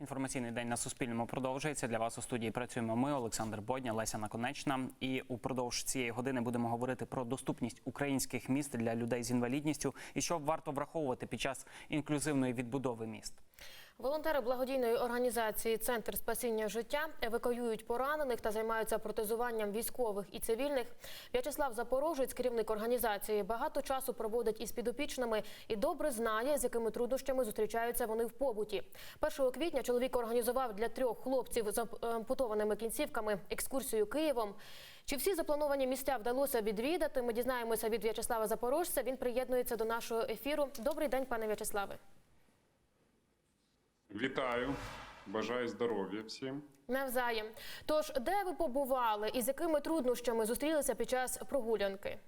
Інформаційний день на Суспільному продовжується. Для вас у студії працюємо ми, Олександр Бодня, Леся Наконечна. І упродовж цієї години будемо говорити про доступність українських міст для людей з інвалідністю і що варто враховувати під час інклюзивної відбудови міст. Волонтери благодійної організації Центр спасіння життя евакуюють поранених та займаються протезуванням військових і цивільних. В'ячеслав Запорожець, керівник організації, багато часу проводить із підопічними і добре знає, з якими труднощами зустрічаються вони в побуті. 1 квітня чоловік організував для трьох хлопців з ампутованими кінцівками екскурсію Києвом. Чи всі заплановані місця вдалося відвідати? Ми дізнаємося від В'ячеслава Запорожця. Він приєднується до нашого ефіру. Добрий день, пане В'ячеславе. Вітаю, бажаю здоров'я всім. Навзаєм. Тож, де ви побували і з якими труднощами зустрілися під час прогулянки?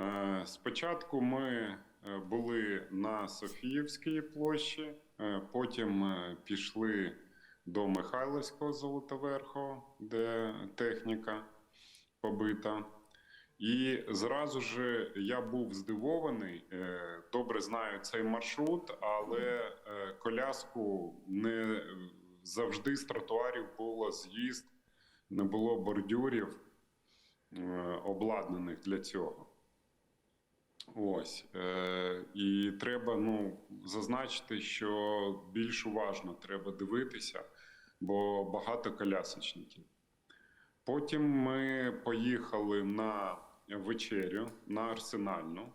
Е, Спочатку ми е, були на Софіївській площі, е, потім пішли до Михайлівського Золотоверху, де техніка побита. І зразу ж я був здивований. е, Добре знаю цей маршрут, але е, коляску не завжди з тротуарів було з'їзд, не було бордюрів е, обладнаних для цього. Ось і треба ну зазначити, що більш уважно треба дивитися, бо багато колясочників. Потім ми поїхали на вечерю на Арсенальну,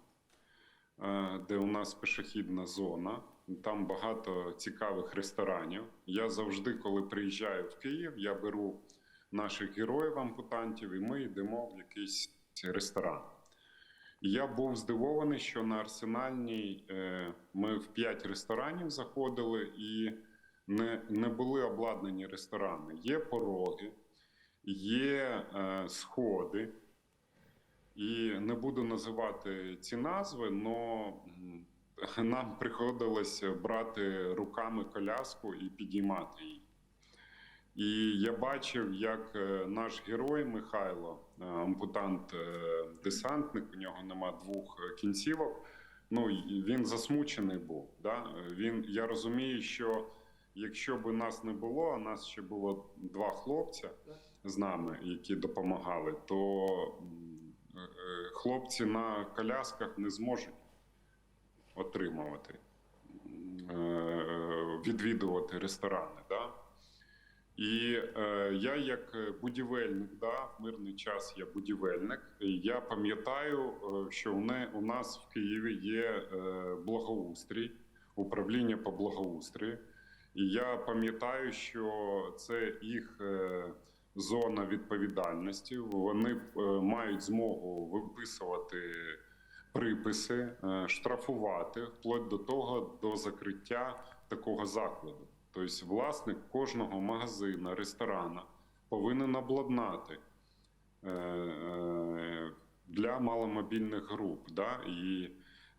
е, де у нас пішохідна зона. Там багато цікавих ресторанів. Я завжди, коли приїжджаю в Київ, я беру наших героїв ампутантів, і ми йдемо в якийсь ресторан. Я був здивований, що на Арсенальній е, ми в п'ять ресторанів заходили і не, не були обладнані ресторани. Є пороги, є е, сходи. І не буду називати ці назви, але нам приходилось брати руками коляску і підіймати її. І я бачив, як е, наш герой Михайло, е, ампутант-десантник, у нього нема двох кінцівок. Ну він засмучений був. Да? Він, я розумію, що якщо б нас не було, а нас ще було два хлопця з нами, які допомагали, то е, е, хлопці на колясках не зможуть отримувати, е, відвідувати ресторани. Да? І е, я, як будівельник, да, в мирний час я будівельник. Я пам'ятаю, що у нас в Києві є е, благоустрій, управління по благоустрію. І я пам'ятаю, що це їх е, зона відповідальності. Вони е, мають змогу виписувати приписи, е, штрафувати вплоть до того до закриття такого закладу. Тобто, власник кожного магазина, ресторана повинен обладнати е, для маломобільних груп. Да? І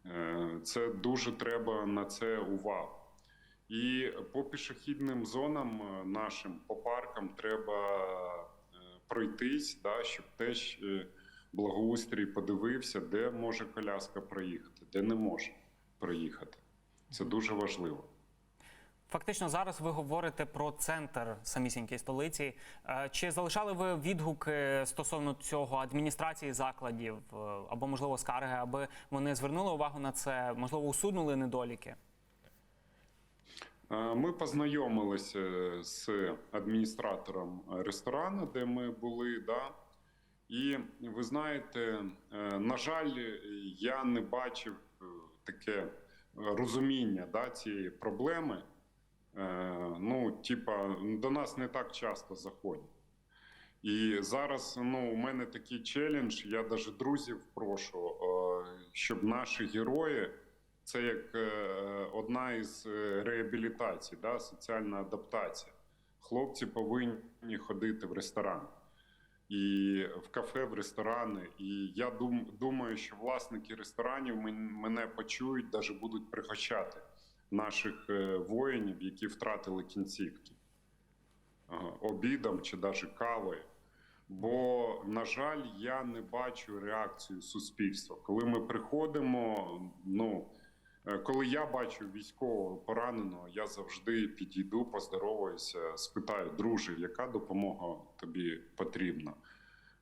е, це дуже треба на це увагу. І по пішохідним зонам е, нашим, по паркам треба е, пройтись, да, щоб теж е, благоустрій подивився, де може коляска проїхати, де не може проїхати. Це дуже важливо. Фактично, зараз ви говорите про центр самісінької столиці. Чи залишали ви відгуки стосовно цього адміністрації закладів або, можливо, скарги, аби вони звернули увагу на це, можливо, усунули недоліки? Е, Ми познайомилися з адміністратором ресторану, де ми були. Да? І ви знаєте, е, на жаль, я не бачив е, таке розуміння да, цієї проблеми. Ну, типа, до нас не так часто заходять. І зараз ну, у мене такий челендж. Я навіть друзів прошу, щоб наші герої це як е, одна із е, реабілітацій, да, соціальна адаптація. Хлопці повинні ходити в ресторан і в кафе, в ресторани. І я дум, думаю, що власники ресторанів мене почують, навіть будуть пригощати наших е, воїнів, які втратили кінцівки обідом чи навіть кавою. Бо, на жаль, я не бачу реакцію суспільства. Коли ми приходимо, ну Коли я бачу військового пораненого, я завжди підійду, поздороваюся, спитаю, друже, яка допомога тобі потрібна?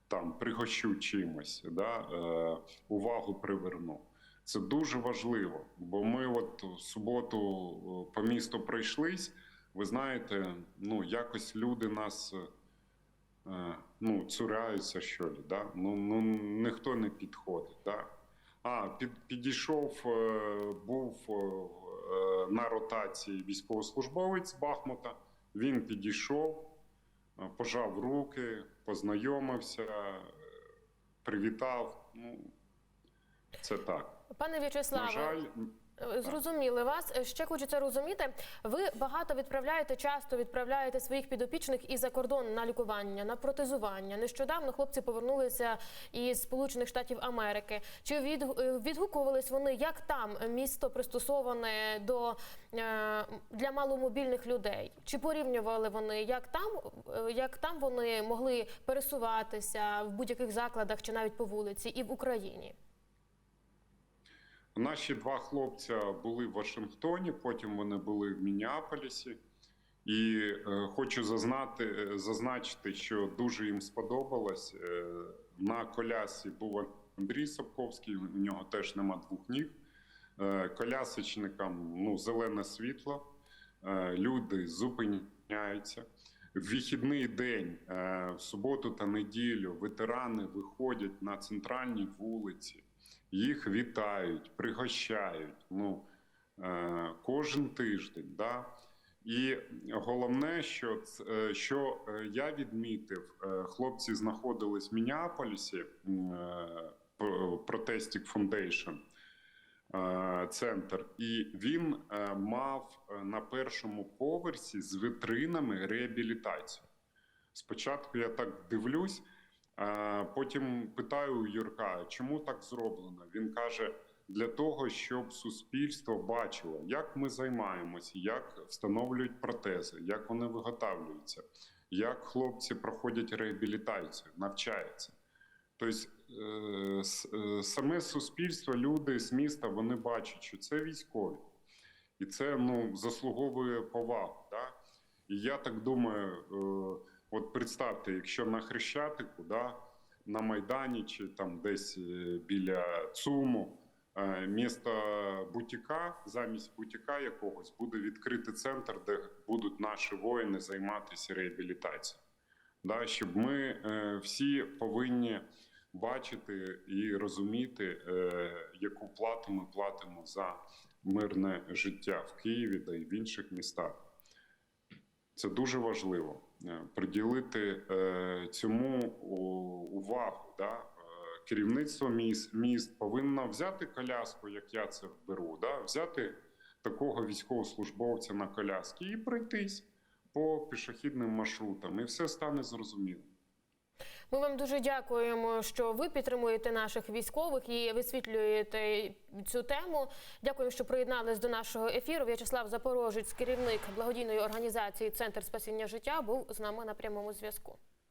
Там пригощу чимось, да? е, увагу приверну. Це дуже важливо, бо ми от в суботу е, по місту пройшлись. Ви знаєте, ну якось люди нас е, ну, цураються, що ли, да? ну, ну ніхто не підходить. Да? А, під, підійшов, е, був е, на ротації військовослужбовець Бахмута. Він підійшов, е, пожав руки, познайомився, е, привітав. Ну, це так. Пане Вячеславе. На жаль, Е, Зрозуміли вас. Е, Ще хочеться розуміти. Ви багато відправляєте, часто відправляєте своїх підопічних і за кордон на лікування, на протезування. Нещодавно хлопці повернулися із Сполучених Штатів Америки. Чи від, е, відгукувались вони, як там місто пристосоване до е, для маломобільних людей? Чи порівнювали вони, як там, е, як там вони могли пересуватися в будь-яких закладах чи навіть по вулиці, і в Україні? Наші два хлопця були в Вашингтоні, потім вони були в Мінneаполісі. І е, хочу зазнати, е, зазначити, що дуже їм сподобалось. Е, на колясі був Андрій Сапковський, у нього теж нема двох ніг. Е, колясочникам ну, зелене світло, е, люди зупиняються. В вихідний день, е, в суботу та неділю, ветерани виходять на центральні вулиці їх вітають, пригощають. Ну е, кожен тиждень. Да? І головне, що, е, що е, я відмітив, е, хлопці знаходились в Мінneаполісі, м, е, Protestic Foundation, центр, і він мав на першому поверсі з витринами реабілітацію. Спочатку я так дивлюсь, потім питаю Юрка, чому так зроблено? Він каже: для того, щоб суспільство бачило, як ми займаємося, як встановлюють протези, як вони виготовлюються, як хлопці проходять реабілітацію, навчаються. Тобто е, е, саме суспільство, люди з міста, вони бачать, що це військові, і це ну, заслуговує повагу. Да? І я так думаю, е, от представте, якщо на Хрещатику, да, на Майдані чи там десь е, біля ЦУМу, е, місто бутіка, замість бутіка якогось буде відкритий центр, де будуть наші воїни займатися реабілітацією. Да, щоб ми е, всі повинні бачити і розуміти, яку плату ми платимо за мирне життя в Києві та й в інших містах. Це дуже важливо приділити е, цьому увагу. Да? Е, Керівництво міст, міст повинно взяти коляску, як я це беру, да? взяти такого військовослужбовця на коляски і пройтись по пішохідним маршрутам, і все стане зрозуміло. Ми вам дуже дякуємо, що ви підтримуєте наших військових і висвітлюєте цю тему. Дякую, що приєднались до нашого ефіру. В'ячеслав Запорожець, керівник благодійної організації Центр спасіння життя, був з нами на прямому зв'язку.